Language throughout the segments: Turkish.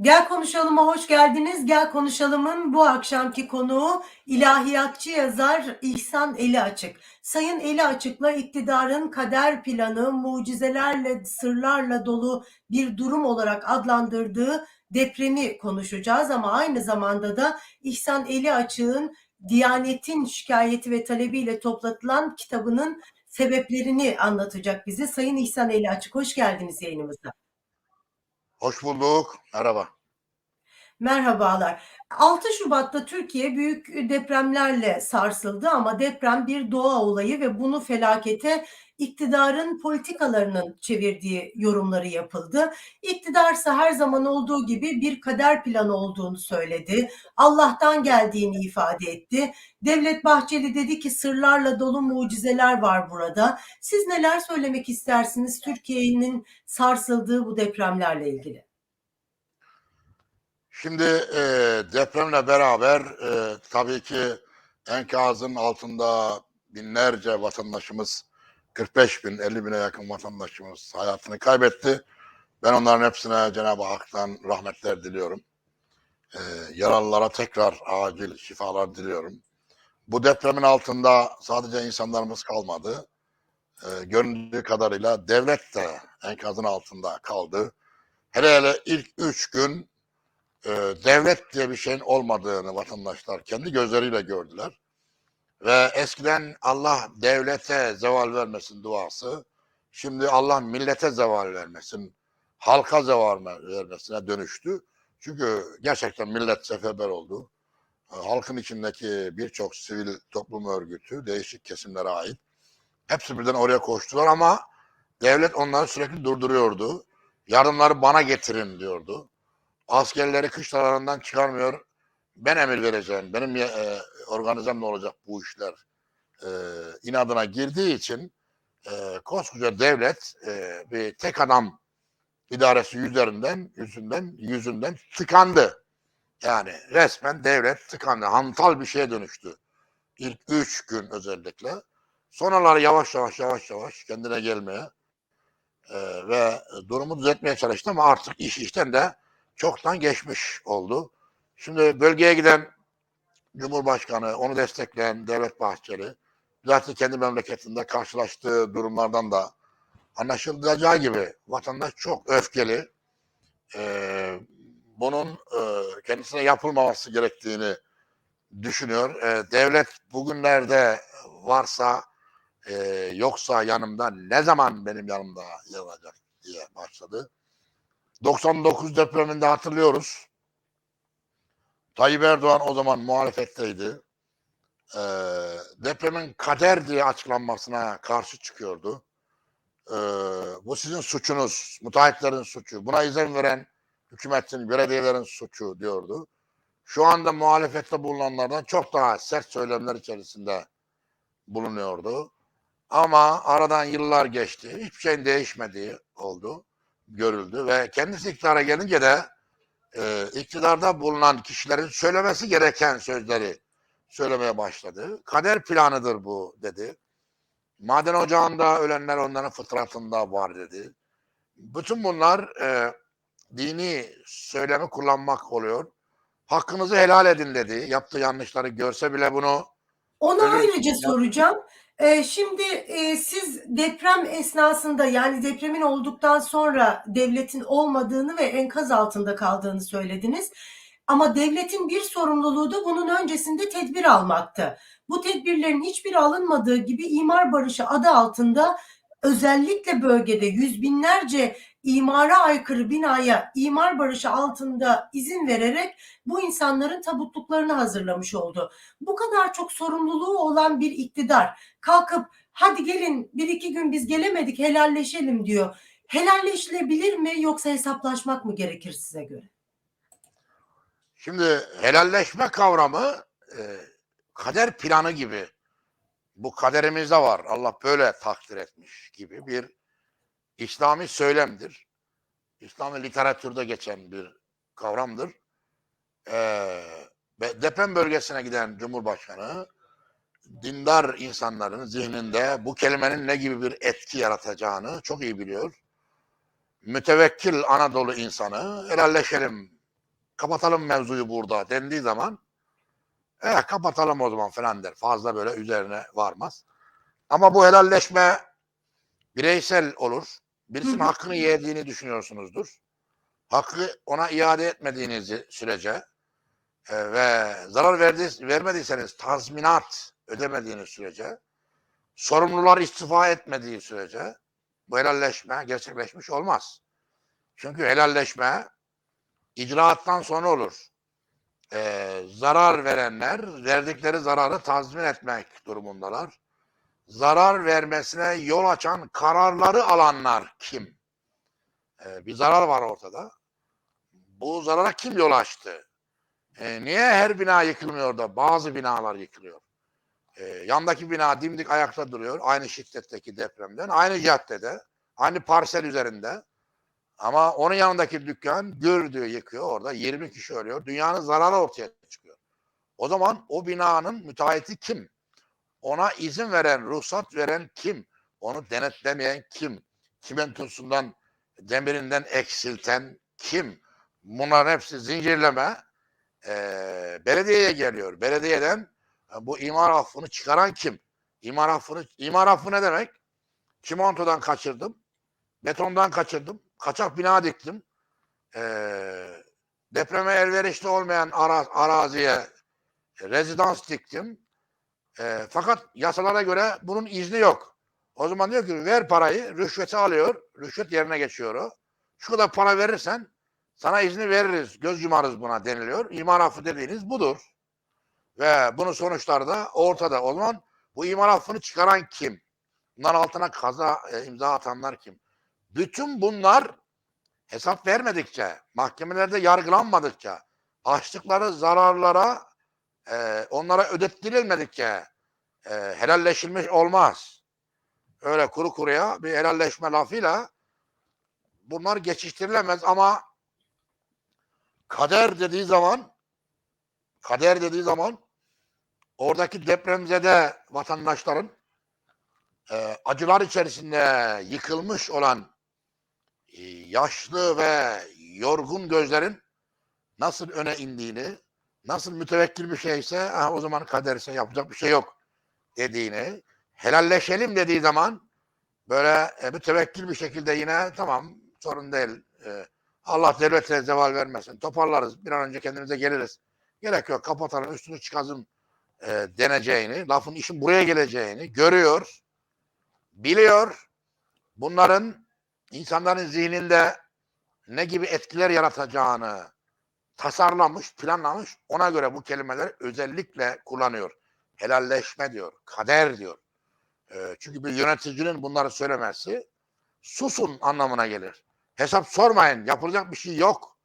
Gel Konuşalım'a hoş geldiniz. Gel Konuşalım'ın bu akşamki konuğu ilahiyatçı yazar İhsan Eli Açık. Sayın Eli Açık'la iktidarın kader planı mucizelerle, sırlarla dolu bir durum olarak adlandırdığı depremi konuşacağız ama aynı zamanda da İhsan Eli Açık'ın Diyanet'in şikayeti ve talebiyle toplatılan kitabının sebeplerini anlatacak bize. Sayın İhsan Eli Açık hoş geldiniz yayınımıza. Hoş bulduk. Merhaba. Merhabalar. 6 Şubat'ta Türkiye büyük depremlerle sarsıldı ama deprem bir doğa olayı ve bunu felakete iktidarın politikalarının çevirdiği yorumları yapıldı. İktidarsa her zaman olduğu gibi bir kader planı olduğunu söyledi. Allah'tan geldiğini ifade etti. Devlet Bahçeli dedi ki sırlarla dolu mucizeler var burada. Siz neler söylemek istersiniz Türkiye'nin sarsıldığı bu depremlerle ilgili? Şimdi e, depremle beraber e, tabii ki enkazın altında binlerce vatandaşımız 45 bin 50 bine yakın vatandaşımız hayatını kaybetti. Ben onların hepsine Cenab-ı Hak'tan rahmetler diliyorum. E, yaralılara tekrar acil şifalar diliyorum. Bu depremin altında sadece insanlarımız kalmadı. E, göründüğü kadarıyla devlet de enkazın altında kaldı. Hele hele ilk üç gün e, devlet diye bir şeyin olmadığını vatandaşlar kendi gözleriyle gördüler. Ve eskiden Allah devlete zeval vermesin duası, şimdi Allah millete zeval vermesin, halka zeval vermesine dönüştü. Çünkü gerçekten millet seferber oldu. E, halkın içindeki birçok sivil toplum örgütü, değişik kesimlere ait. Hepsi birden oraya koştular ama devlet onları sürekli durduruyordu. Yardımları bana getirin diyordu askerleri kışlalarından çıkarmıyor. Ben emir vereceğim. Benim e, organizemle olacak bu işler. E, inadına girdiği için e, koskoca devlet e, bir tek adam idaresi yüzlerinden, yüzünden, yüzünden tıkandı. Yani resmen devlet tıkandı. Hantal bir şeye dönüştü. İlk üç gün özellikle. Sonraları yavaş yavaş yavaş yavaş kendine gelmeye e, ve durumu düzeltmeye çalıştı ama artık iş işten de çoktan geçmiş oldu. Şimdi bölgeye giden Cumhurbaşkanı, onu destekleyen Devlet Bahçeli, zaten kendi memleketinde karşılaştığı durumlardan da anlaşılacağı gibi vatandaş çok öfkeli. Ee, bunun e, kendisine yapılmaması gerektiğini düşünüyor. Ee, devlet bugünlerde varsa e, yoksa yanımda ne zaman benim yanımda yer alacak diye başladı. 99 depreminde hatırlıyoruz. Tayyip Erdoğan o zaman muhalefetteydi. Ee, depremin kader diye açıklanmasına karşı çıkıyordu. Ee, bu sizin suçunuz, müteahhitlerin suçu. Buna izin veren hükümetin, belediyelerin suçu diyordu. Şu anda muhalefette bulunanlardan çok daha sert söylemler içerisinde bulunuyordu. Ama aradan yıllar geçti. Hiçbir şeyin değişmediği oldu görüldü ve kendisi iktidara gelince de e, iktidarda bulunan kişilerin söylemesi gereken sözleri söylemeye başladı. Kader planıdır bu dedi. Maden ocağında ölenler onların fıtratında var dedi. Bütün bunlar e, dini söylemi kullanmak oluyor. Hakkınızı helal edin dedi. Yaptığı yanlışları görse bile bunu Onu ayrıca soracağım. Ee, şimdi e, siz deprem esnasında yani depremin olduktan sonra devletin olmadığını ve enkaz altında kaldığını söylediniz. Ama devletin bir sorumluluğu da bunun öncesinde tedbir almaktı. Bu tedbirlerin hiçbiri alınmadığı gibi imar barışı adı altında özellikle bölgede yüz binlerce imara aykırı binaya imar barışı altında izin vererek bu insanların tabutluklarını hazırlamış oldu. Bu kadar çok sorumluluğu olan bir iktidar kalkıp hadi gelin bir iki gün biz gelemedik helalleşelim diyor. Helalleşilebilir mi yoksa hesaplaşmak mı gerekir size göre? Şimdi helalleşme kavramı e, kader planı gibi bu kaderimizde var. Allah böyle takdir etmiş gibi bir İslami söylemdir. İslami literatürde geçen bir kavramdır. Ee, deprem bölgesine giden Cumhurbaşkanı dindar insanların zihninde bu kelimenin ne gibi bir etki yaratacağını çok iyi biliyor. Mütevekkil Anadolu insanı helalleşelim kapatalım mevzuyu burada dendiği zaman eh kapatalım o zaman falan der. Fazla böyle üzerine varmaz. Ama bu helalleşme bireysel olur. Birisinin Hı hı. hakkını yediğini düşünüyorsunuzdur. Hakkı ona iade etmediğiniz sürece e, ve zarar verdi, vermediyseniz tazminat ödemediğiniz sürece sorumlular istifa etmediği sürece bu helalleşme gerçekleşmiş olmaz. Çünkü helalleşme icraattan sonra olur. Ee, zarar verenler verdikleri zararı tazmin etmek durumundalar. Zarar vermesine yol açan kararları alanlar kim? Ee, bir zarar var ortada. Bu zarara kim yol açtı? Ee, niye her bina yıkılmıyor da bazı binalar yıkılıyor? Ee, yandaki bina dimdik ayakta duruyor. Aynı şiddetteki depremden. Aynı caddede. Aynı parsel üzerinde. Ama onun yanındaki dükkan gördüğü yıkıyor. Orada 20 kişi ölüyor. Dünyanın zararı ortaya çıkıyor. O zaman o binanın müteahhiti kim? Ona izin veren, ruhsat veren kim? Onu denetlemeyen kim? Çimentosundan, demirinden eksilten kim? Bunların hepsi zincirleme eee belediyeye geliyor. Belediyeden e, bu imar affını çıkaran kim? İmar affını, imar affı ne demek? Çimentodan kaçırdım, betondan kaçırdım, kaçak bina diktim. Eee depreme elverişli olmayan ara, araziye rezidans diktim. Eee, fakat yasalara göre bunun izni yok. O zaman diyor ki ver parayı, rüşveti alıyor, rüşvet yerine geçiyor o. Şu kadar para verirsen sana izni veririz, göz yumarız buna deniliyor. İmar affı dediğiniz budur. Ve bunun sonuçları da ortada. O zaman bu imar affını çıkaran kim? Bunların altına kaza e, imza atanlar kim? Bütün bunlar hesap vermedikçe, mahkemelerde yargılanmadıkça, açtıkları zararlara e, onlara ödettirilmedikçe e, helalleşilmiş olmaz. Öyle kuru kuruya bir helalleşme lafıyla bunlar geçiştirilemez ama kader dediği zaman kader dediği zaman oradaki depremzede vatandaşların e, acılar içerisinde yıkılmış olan yaşlı ve yorgun gözlerin nasıl öne indiğini, nasıl mütevekkil bir şeyse "Ha, o zaman kaderse yapacak bir şey yok dediğini, helalleşelim dediği zaman böyle e, mütevekkil bir şekilde yine tamam sorun değil. E, Allah devlete zeval vermesin. Toparlarız. Bir an önce kendimize geliriz. Gerek yok. Kapatalım üstünü çıkazım e, deneceğini, lafın işin buraya geleceğini görüyor, biliyor. Bunların insanların zihninde ne gibi etkiler yaratacağını tasarlamış, planlamış. Ona göre bu kelimeleri özellikle kullanıyor. Helalleşme diyor, kader diyor. E, çünkü bir yöneticinin bunları söylemesi susun anlamına gelir. Hesap sormayın, yapılacak bir şey yok.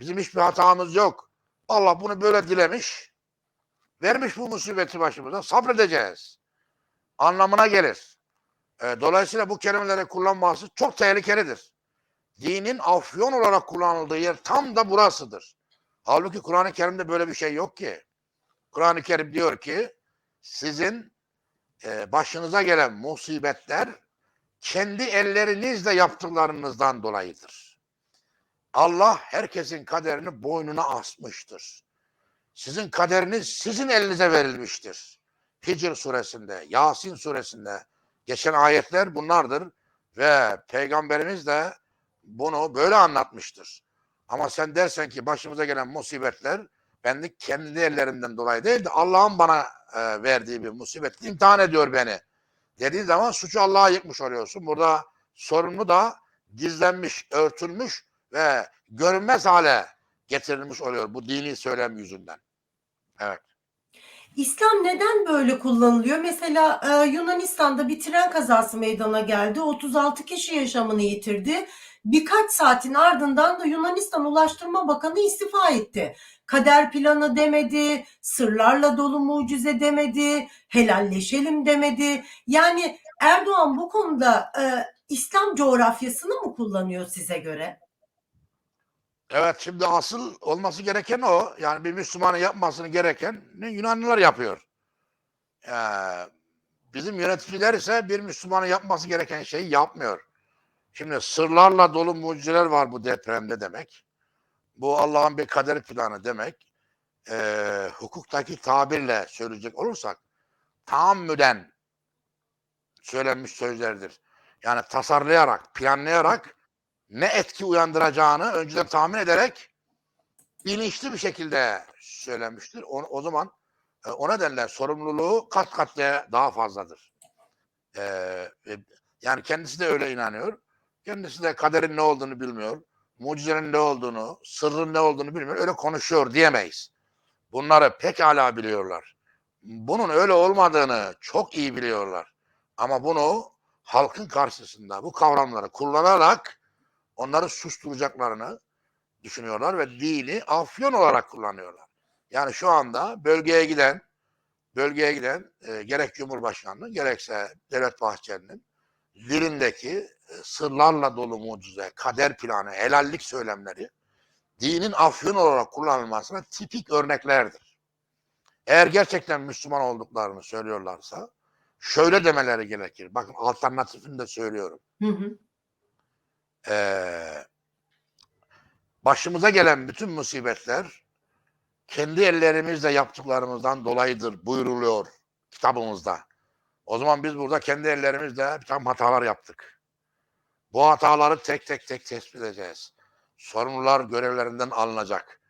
Bizim hiçbir hatamız yok. Allah bunu böyle dilemiş. Vermiş bu musibeti başımıza. Sabredeceğiz. Anlamına gelir. E, dolayısıyla bu kelimeleri kullanması çok tehlikelidir. Dinin afyon olarak kullanıldığı yer tam da burasıdır. Halbuki Kur'an-ı Kerim'de böyle bir şey yok ki. Kur'an-ı Kerim diyor ki sizin e, başınıza gelen musibetler kendi ellerinizle yaptıklarınızdan dolayıdır. Allah herkesin kaderini boynuna asmıştır. Sizin kaderiniz sizin elinize verilmiştir. Hicr suresinde, Yasin suresinde geçen ayetler bunlardır ve peygamberimiz de bunu böyle anlatmıştır. Ama sen dersen ki başımıza gelen musibetler ben de kendi ellerimden dolayı değil de Allah'ın bana e, verdiği bir musibet imtihan ediyor beni dediğin zaman suçu Allah'a yıkmış oluyorsun. Burada sorumlu da gizlenmiş, örtülmüş ve görünmez hale getirilmiş oluyor bu dini söylem yüzünden. Evet. İslam neden böyle kullanılıyor? Mesela e, Yunanistan'da bir tren kazası meydana geldi. 36 kişi yaşamını yitirdi. Birkaç saatin ardından da Yunanistan Ulaştırma Bakanı istifa etti. Kader planı demedi, sırlarla dolu mucize demedi, helalleşelim demedi. Yani Erdoğan bu konuda e, İslam coğrafyasını mı kullanıyor size göre? Evet şimdi asıl olması gereken o. Yani bir Müslümanın yapmasını gereken Yunanlılar yapıyor. Ee, bizim yöneticiler ise bir Müslümanın yapması gereken şeyi yapmıyor. Şimdi sırlarla dolu mucizeler var bu depremde demek. bu Allah'ın bir kader planı demek. Ee, hukuktaki tabirle söyleyecek olursak taammüden söylenmiş sözlerdir. Yani tasarlayarak, planlayarak ne etki uyandıracağını önceden tahmin ederek bilinçli bir şekilde söylenmiştir. O, o zaman e, o nedenle sorumluluğu kat kat daha fazladır. Ee, e, yani kendisi de öyle inanıyor. Kendisi de kaderin ne olduğunu bilmiyor. Mucizenin ne olduğunu, sırrın ne olduğunu bilmiyor. Öyle konuşuyor diyemeyiz. Bunları pekala biliyorlar. Bunun öyle olmadığını çok iyi biliyorlar. Ama bunu halkın karşısında bu kavramları kullanarak onları susturacaklarını düşünüyorlar ve dini afyon olarak kullanıyorlar. Yani şu anda bölgeye giden bölgeye giden e, gerek Cumhurbaşkanlığı gerekse Devlet Bahçeli'nin dilindeki e, sırlarla dolu mucize, kader planı, helallik söylemleri dinin afyon olarak kullanılmasına tipik örneklerdir. Eğer gerçekten Müslüman olduklarını söylüyorlarsa şöyle demeleri gerekir. Bakın alternatifini de söylüyorum. Hı hı. Ee, başımıza gelen bütün musibetler kendi ellerimizle yaptıklarımızdan dolayıdır buyuruluyor kitabımızda. O zaman biz burada kendi ellerimizle bir takım hatalar yaptık. Bu hataları tek tek tek tespit edeceğiz. Sorumlular görevlerinden alınacak.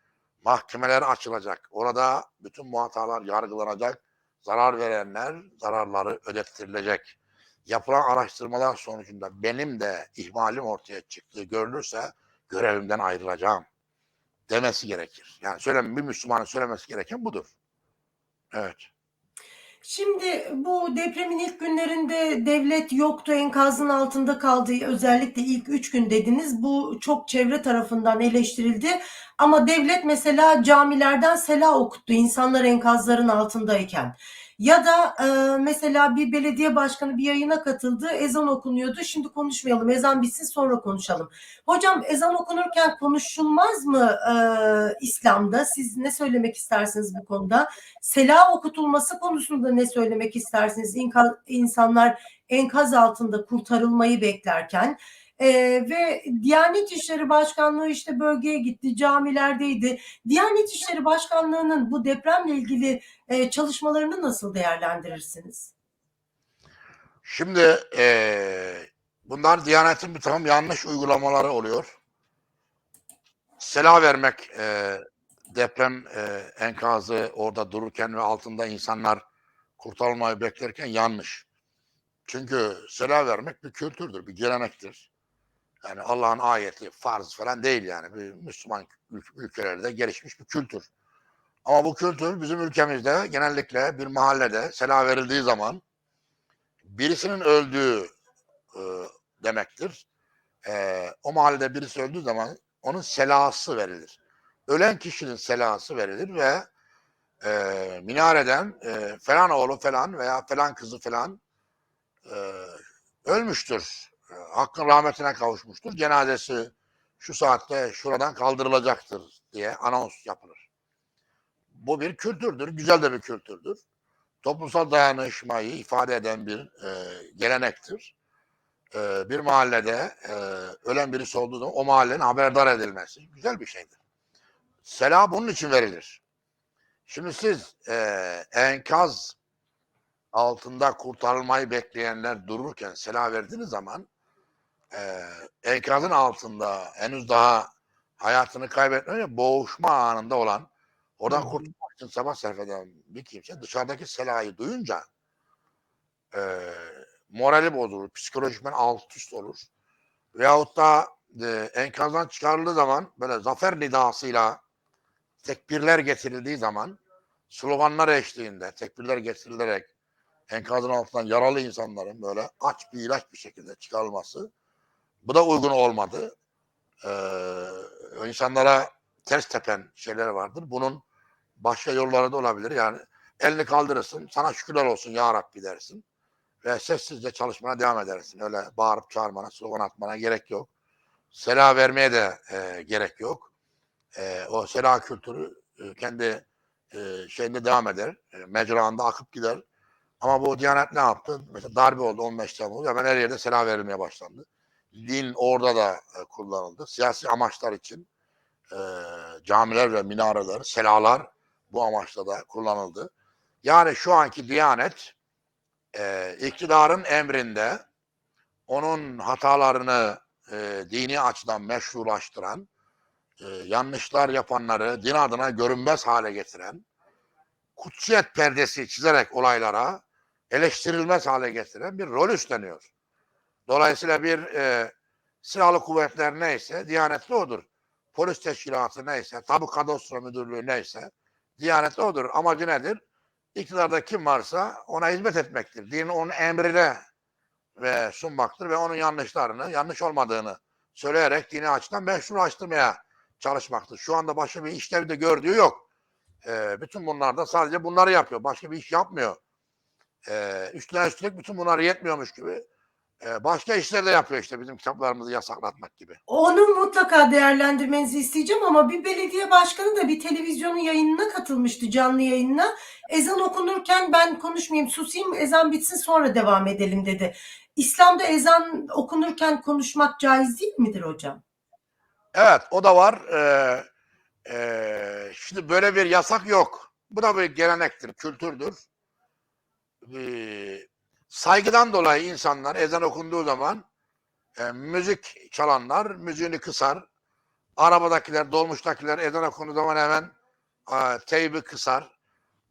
Mahkemeler açılacak. Orada bütün bu hatalar yargılanacak. Zarar verenler zararları ödettirilecek. Yapılan araştırmalar sonucunda benim de ihmalim ortaya çıktığı görülürse görevimden ayrılacağım demesi gerekir. Yani söylem bir Müslümanın söylemesi gereken budur. Evet. Şimdi bu depremin ilk günlerinde devlet yoktu, enkazın altında kaldı. Özellikle ilk üç gün dediniz. Bu çok çevre tarafından eleştirildi. Ama devlet mesela camilerden sela okuttu insanlar enkazların altındayken. Ya da e, mesela bir belediye başkanı bir yayına katıldı. Ezan okunuyordu. Şimdi konuşmayalım. Ezan bitsin sonra konuşalım. Hocam ezan okunurken konuşulmaz mı e, İslam'da? Siz ne söylemek istersiniz bu konuda? Sela okutulması konusunda ne söylemek istersiniz? İnka- İnsanlar enkaz altında kurtarılmayı beklerken Ee, ve Diyanet İşleri Başkanlığı işte bölgeye gitti, camilerdeydi. Diyanet İşleri Başkanlığı'nın bu depremle ilgili e, çalışmalarını nasıl değerlendirirsiniz? Şimdi eee, bunlar Diyanet'in bir takım yanlış uygulamaları oluyor. Sela vermek eee, deprem eee, enkazı orada dururken ve altında insanlar kurtarılmayı beklerken yanlış. Çünkü sela vermek bir kültürdür, bir gelenektir. Yani Allah'ın ayeti, farz falan değil yani. Bir Müslüman ül- ülkelerde gelişmiş bir kültür. Ama bu kültür bizim ülkemizde genellikle bir mahallede sela verildiği zaman birisinin öldüğü e, demektir. E, o mahallede birisi öldüğü zaman onun selası verilir. Ölen kişinin selası verilir ve e, minareden e, falan oğlu falan veya falan kızı falan e, ölmüştür. E, hakkın rahmetine kavuşmuştur. Cenazesi şu saatte şuradan kaldırılacaktır diye anons yapılır. Bu bir kültürdür. Güzel de bir kültürdür toplumsal dayanışmayı ifade eden bir e, gelenektir. E, bir mahallede e, ölen birisi olduğu zaman o mahallenin haberdar edilmesi güzel bir şeydir. Sela bunun için verilir. Şimdi siz e, enkaz altında kurtarılmayı bekleyenler dururken sela verdiğiniz zaman e, enkazın altında henüz daha hayatını kaybetmeden boğuşma anında olan oradan kurtulmak için sabah sarf eden bir kimse dışarıdaki selayı duyunca e, morali bozulur, psikolojikmen alt üst olur. Veyahut da e, enkazdan çıkarıldığı zaman böyle zafer nidasıyla tekbirler getirildiği zaman sloganlar eşliğinde tekbirler getirilerek enkazın altından yaralı insanların böyle aç bir ilaç bir şekilde çıkarılması bu da uygun olmadı. Ee, insanlara ters tepen şeyler vardır. Bunun başka yolları da olabilir. Yani elini kaldırırsın, sana şükürler olsun ya Rabbi dersin. Ve sessizce çalışmana devam edersin. Öyle bağırıp çağırmana, slogan atmana gerek yok. Sela vermeye de e, gerek yok. E, o sela kültürü e, kendi e, şeyinde devam eder. E, mecraında akıp gider. Ama bu Diyanet ne yaptı? Mesela darbe oldu 15 Temmuz. Hemen her yerde sela verilmeye başlandı. Din orada da e, kullanıldı. Siyasi amaçlar için e, camiler ve minareler, selalar bu amaçla da kullanıldı. Yani şu anki Diyanet e, iktidarın emrinde onun hatalarını e, dini açıdan meşrulaştıran, e, yanlışlar yapanları din adına görünmez hale getiren, kutsiyet perdesi çizerek olaylara eleştirilmez hale getiren bir rol üstleniyor. Dolayısıyla bir e, silahlı kuvvetler neyse diyanetli odur. Polis teşkilatı neyse, tabu kadastro müdürlüğü neyse diyanetli odur. Amacı nedir? İktidarda kim varsa ona hizmet etmektir. Dinin onun emrine ve sunmaktır ve onun yanlışlarını, yanlış olmadığını söyleyerek dini açıdan meşrulaştırmaya çalışmaktır. Şu anda başka bir işlevi de gördüğü yok. Ee, bütün bunlar da sadece bunları yapıyor. Başka bir iş yapmıyor. Ee, üstüne üstlük bütün bunlar yetmiyormuş gibi. Ee, başka işler de yapıyor işte bizim kitaplarımızı yasaklatmak gibi. Onu mutlaka değerlendirmenizi isteyeceğim ama bir belediye başkanı da bir televizyonun yayınına katılmıştı canlı yayınına. Ezan okunurken ben konuşmayayım susayım ezan bitsin sonra devam edelim dedi. İslam'da ezan okunurken konuşmak caiz değil midir hocam? Evet o da var. Ee, ee, şimdi böyle bir yasak yok. Bu da bir gelenektir, kültürdür. Ee, saygıdan dolayı insanlar ezan okunduğu zaman e, müzik çalanlar müziğini kısar. Arabadakiler, dolmuştakiler ezan okunduğu zaman hemen e, teybi kısar.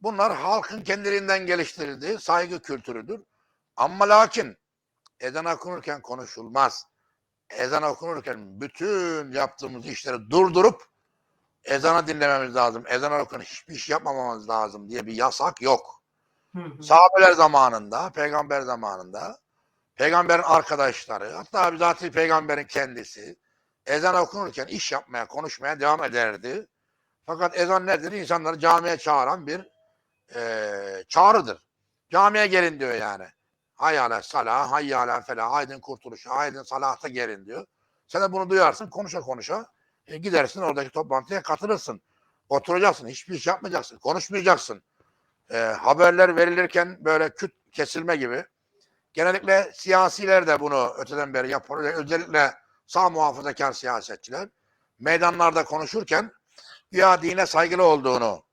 Bunlar halkın kendiliğinden geliştirdiği saygı kültürüdür. Ama lakin ezan okunurken konuşulmaz. Ezan okunurken bütün yaptığımız işleri durdurup ezanı dinlememiz lazım. Ezan okunurken hiçbir iş yapmamamız lazım diye bir yasak yok. Sahabeler zamanında, peygamber zamanında, peygamberin arkadaşları, hatta bizatihi peygamberin kendisi ezan okunurken iş yapmaya, konuşmaya devam ederdi. Fakat ezan nedir? İnsanları camiye çağıran bir eee çağrıdır. Camiye gelin diyor yani. Hayyâle salah, hayyâle felah, aydın kurtuluşa, aydın salahta gelin diyor. Sen de bunu duyarsın, konuşa konuşa e, gidersin oradaki toplantıya katılırsın. Oturacaksın, hiçbir iş yapmayacaksın, konuşmayacaksın e, haberler verilirken böyle küt kesilme gibi. Genellikle siyasiler de bunu öteden beri yapıyor. Özellikle sağ muhafazakar siyasetçiler meydanlarda konuşurken ya dine saygılı olduğunu,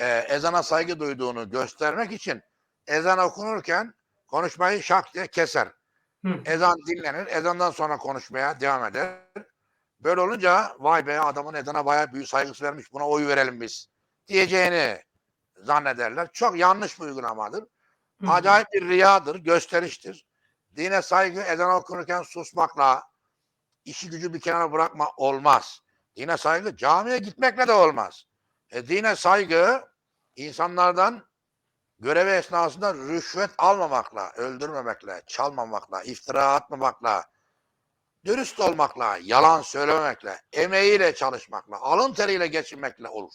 e, ezana saygı duyduğunu göstermek için ezan okunurken konuşmayı şak diye keser. Hı. Ezan dinlenir, ezandan sonra konuşmaya devam eder. Böyle olunca vay be adamın ezana bayağı büyük saygısı vermiş buna oy verelim biz diyeceğini zannederler. Çok yanlış bir uygulamadır. Hı hı. Acayip bir riyadır, gösteriştir. Dine saygı ezan okunurken susmakla, işi gücü bir kenara bırakma olmaz. Dine saygı camiye gitmekle de olmaz. E, dine saygı insanlardan görevi esnasında rüşvet almamakla, öldürmemekle, çalmamakla, iftira atmamakla, dürüst olmakla, yalan söylememekle, emeğiyle çalışmakla, alın teriyle geçinmekle olur.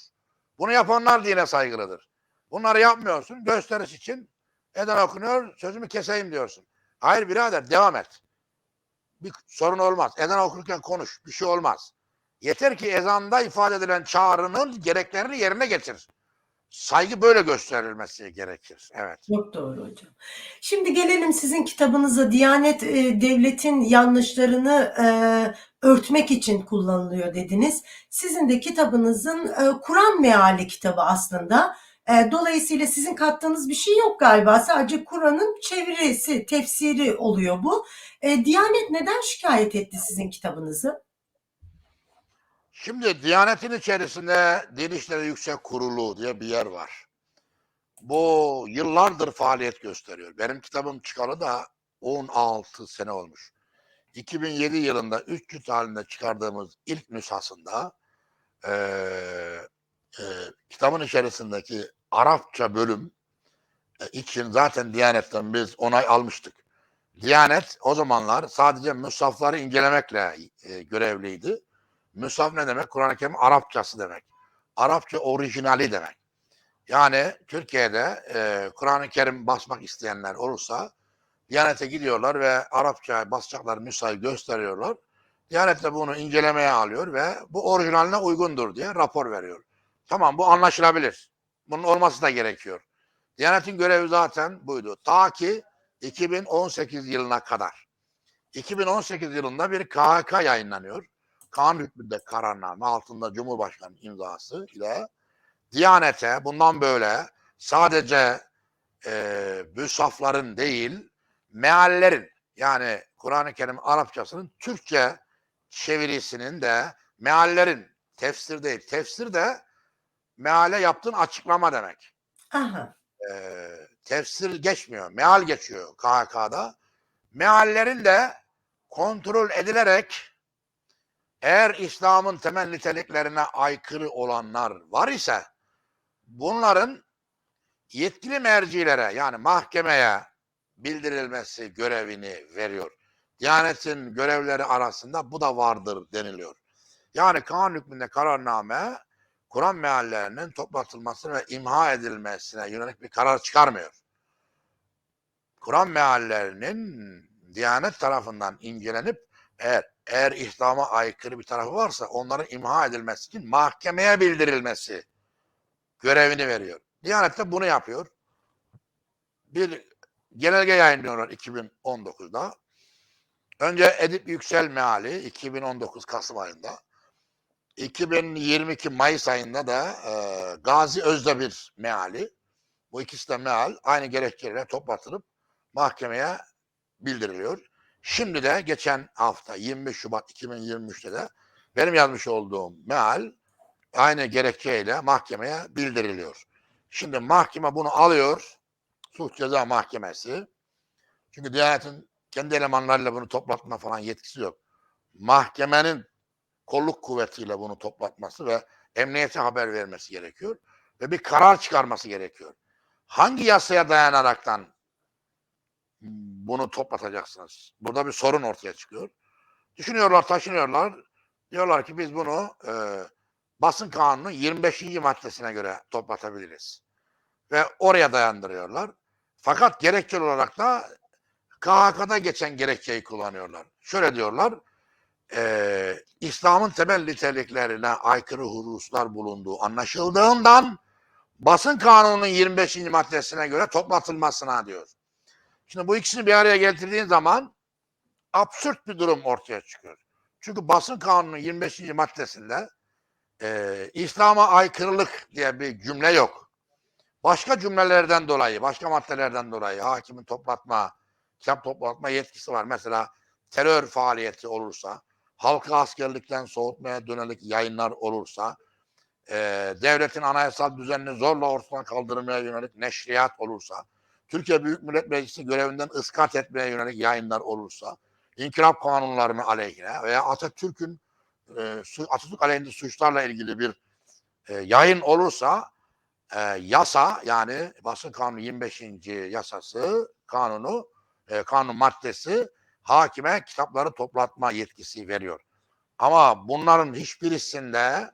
Bunu yapanlar dine saygılıdır. Bunları yapmıyorsun, gösteriş için ezan okunuyor, sözümü keseyim diyorsun. Hayır birader devam et. Bir sorun olmaz. Ezan okurken konuş, bir şey olmaz. Yeter ki ezanda ifade edilen çağrının gereklerini yerine getir. Saygı böyle gösterilmesi gerekir. Evet. Çok doğru hocam. Şimdi gelelim sizin kitabınıza. Diyanet e, devletin yanlışlarını e, örtmek için kullanılıyor dediniz. Sizin de kitabınızın e, Kur'an meali kitabı aslında. E, dolayısıyla sizin kattığınız bir şey yok galiba. Sadece Kur'an'ın çevirisi, tefsiri oluyor bu. E, Diyanet neden şikayet etti sizin kitabınızı? Şimdi Diyanet'in içerisinde Din İşleri Yüksek Kurulu diye bir yer var. Bu yıllardır faaliyet gösteriyor. Benim kitabım çıkalı da 16 sene olmuş. 2007 yılında 3 cilt halinde çıkardığımız ilk nüshasında eee e, kitabın içerisindeki Arapça bölüm e, için zaten Diyanet'ten biz onay almıştık. Diyanet o zamanlar sadece müshafları incelemekle e, görevliydi. Müshaf ne demek? Kur'an-ı Kerim Arapçası demek. Arapça orijinali demek. Yani Türkiye'de e, Kur'an-ı Kerim basmak isteyenler olursa Diyanet'e gidiyorlar ve Arapça basacaklar müshafı gösteriyorlar. Diyanet de bunu incelemeye alıyor ve bu orijinaline uygundur diye rapor veriyor. Tamam bu anlaşılabilir. Bunun olması da gerekiyor. Diyanet'in görevi zaten buydu. Ta ki 2018 yılına kadar. 2018 yılında bir KHK yayınlanıyor. Kanun hükmünde kararname altında Cumhurbaşkanı imzası ile Diyanete bundan böyle sadece e, büsafların değil meallerin yani Kur'an-ı Kerim Arapçasının Türkçe çevirisinin de meallerin tefsir değil. Tefsir de meale yaptığın açıklama demek. Aha. E, tefsir geçmiyor. Meal geçiyor KHK'da. Meallerin de kontrol edilerek eğer İslam'ın temel niteliklerine aykırı olanlar var ise bunların yetkili mercilere yani mahkemeye bildirilmesi görevini veriyor. Diyanetin görevleri arasında bu da vardır deniliyor. Yani kanun hükmünde kararname Kur'an meallerinin toplatılmasına ve imha edilmesine yönelik bir karar çıkarmıyor. Kur'an meallerinin Diyanet tarafından incelenip eğer eğer İslam'a aykırı bir tarafı varsa onların imha edilmesi için mahkemeye bildirilmesi görevini veriyor. Diyanet de bunu yapıyor. Bir genelge yayınlıyorlar 2019'da. Önce Edip Yüksel Meali 2019 Kasım ayında. 2022 Mayıs ayında da e, Gazi Özdemir Meali. Bu ikisi de meal aynı gerekçeyle toplatılıp mahkemeye bildiriliyor. Şimdi de geçen hafta 25 Şubat 2023'te de benim yazmış olduğum meal aynı gerekçeyle mahkemeye bildiriliyor. Şimdi mahkeme bunu alıyor. Suç Ceza Mahkemesi. Çünkü Diyanet'in kendi elemanlarıyla bunu toplatma falan yetkisi yok. Mahkemenin kolluk kuvvetiyle bunu toplatması ve emniyete haber vermesi gerekiyor. Ve bir karar çıkarması gerekiyor. Hangi yasaya dayanaraktan bunu toplatacaksınız? Burada bir sorun ortaya çıkıyor. Düşünüyorlar, taşınıyorlar. Diyorlar ki biz bunu e, basın kanunun 25. maddesine göre toplatabiliriz. Ve oraya dayandırıyorlar. Fakat gerekçe olarak da KHK'da geçen gerekçeyi kullanıyorlar. Şöyle diyorlar, e, İslam'ın temel niteliklerine aykırı hususlar bulunduğu anlaşıldığından basın kanununun 25. maddesine göre toplatılmasına diyor. Şimdi bu ikisini bir araya getirdiğin zaman absürt bir durum ortaya çıkıyor. Çünkü basın kanununun 25. maddesinde e, İslam'a aykırılık diye bir cümle yok. Başka cümlelerden dolayı, başka maddelerden dolayı hakimin toplatma, kitap toplatma yetkisi var. Mesela terör faaliyeti olursa, halkı askerlikten soğutmaya dönelik yayınlar olursa, e, devletin anayasal düzenini zorla ortadan kaldırmaya yönelik neşriyat olursa, Türkiye Büyük Millet Meclisi görevinden ıskat etmeye yönelik yayınlar olursa, inkılap kanunlarının aleyhine veya Atatürk'ün e, Atatürk aleyhinde suçlarla ilgili bir e, yayın olursa e, yasa yani basın kanunu 25. yasası kanunu kanun maddesi hakime kitapları toplatma yetkisi veriyor. Ama bunların hiçbirisinde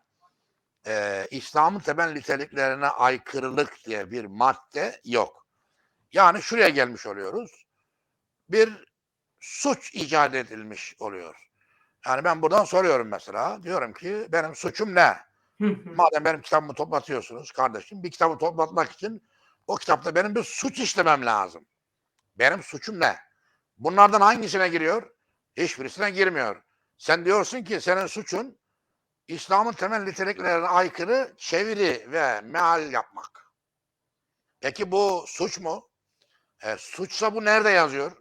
e, İslam'ın temel niteliklerine aykırılık diye bir madde yok. Yani şuraya gelmiş oluyoruz. Bir suç icat edilmiş oluyor. Yani ben buradan soruyorum mesela. Diyorum ki benim suçum ne? Madem benim kitabımı toplatıyorsunuz kardeşim, bir kitabı toplatmak için o kitapta benim bir suç işlemem lazım. Benim suçum ne? Bunlardan hangisine giriyor? Hiçbirisine girmiyor. Sen diyorsun ki senin suçun İslam'ın temel niteliklerine aykırı çeviri ve meal yapmak. Peki bu suç mu? E, suçsa bu nerede yazıyor?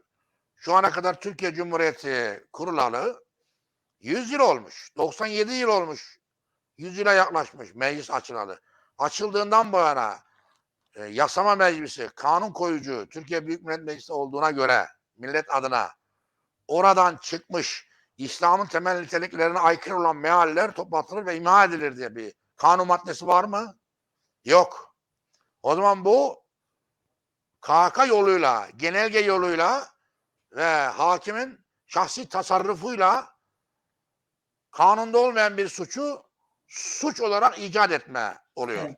Şu ana kadar Türkiye Cumhuriyeti kurulalı 100 yıl olmuş. 97 yıl olmuş. 100 yıla yaklaşmış meclis açılalı. Açıldığından bu yana e, yasama meclisi, kanun koyucu Türkiye Büyük Millet Meclisi olduğuna göre millet adına oradan çıkmış İslam'ın temel niteliklerine aykırı olan mealler toplatılır ve imha edilir diye bir kanun maddesi var mı? Yok. O zaman bu KHK yoluyla, genelge yoluyla ve hakimin şahsi tasarrufuyla kanunda olmayan bir suçu suç olarak icat etme oluyor. Evet.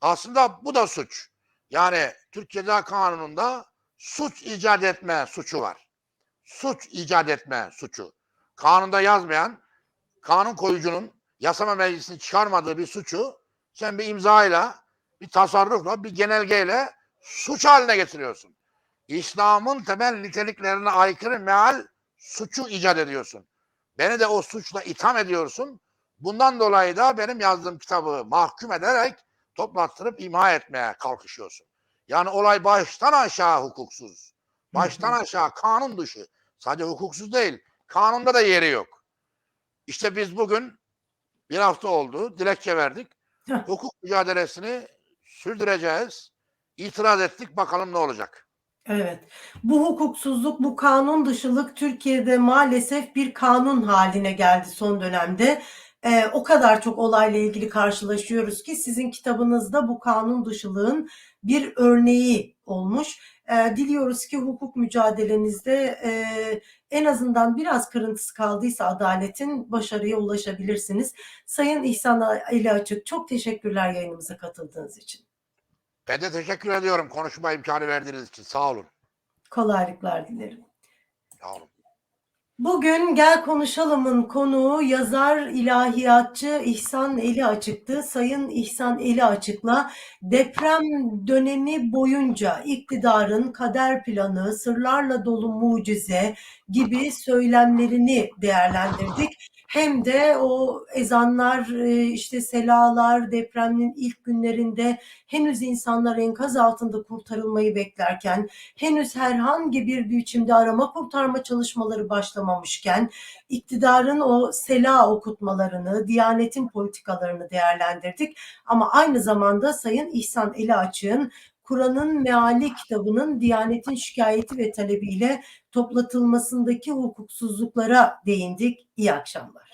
Aslında bu da suç. Yani Türk Ceza Kanunu'nda suç icat etme suçu var. Suç icat etme suçu. Kanunda yazmayan kanun koyucunun yasama meclisini çıkarmadığı bir suçu sen bir imzayla, bir tasarrufla, bir genelgeyle suç haline getiriyorsun. İslam'ın temel niteliklerine aykırı meal suçu icat ediyorsun. Beni de o suçla itham ediyorsun. Bundan dolayı da benim yazdığım kitabı mahkum ederek toplattırıp imha etmeye kalkışıyorsun. Yani olay baştan aşağı hukuksuz. Baştan aşağı kanun dışı. Sadece hukuksuz değil. Kanunda da yeri yok. İşte biz bugün bir hafta oldu. Dilekçe verdik. Hukuk mücadelesini sürdüreceğiz. İtiraz ettik. Bakalım ne olacak. Evet. Bu hukuksuzluk, bu kanun dışılık Türkiye'de maalesef bir kanun haline geldi son dönemde. Ee, o kadar çok olayla ilgili karşılaşıyoruz ki sizin kitabınızda bu kanun dışılığın bir örneği olmuş. Ee, diliyoruz ki hukuk mücadelenizde e, en azından biraz kırıntısı kaldıysa adaletin başarıya ulaşabilirsiniz. Sayın İhsan Eli Açık çok teşekkürler yayınımıza katıldığınız için. Ben de teşekkür ediyorum konuşma imkanı verdiğiniz için. Sağ olun. Kolaylıklar dilerim. Sağ olun. Bugün Gel Konuşalım'ın konuğu yazar, ilahiyatçı İhsan Eli Açık'tı. Sayın İhsan Eli Açık'la deprem dönemi boyunca iktidarın kader planı, sırlarla dolu mucize gibi söylemlerini değerlendirdik. Hem de o ezanlar, e, işte selalar, depremin ilk günlerinde henüz insanlar enkaz altında kurtarılmayı beklerken, henüz herhangi bir biçimde arama kurtarma çalışmaları başlamamışken iktidarın o sela okutmalarını, Diyanet'in politikalarını değerlendirdik. Ama aynı zamanda Sayın İhsan Eli Açık'ın Kur'an'ın Meali kitabının Diyanet'in şikayeti ve talebiyle toplatılmasındaki hukuksuzluklara değindik. İyi akşamlar.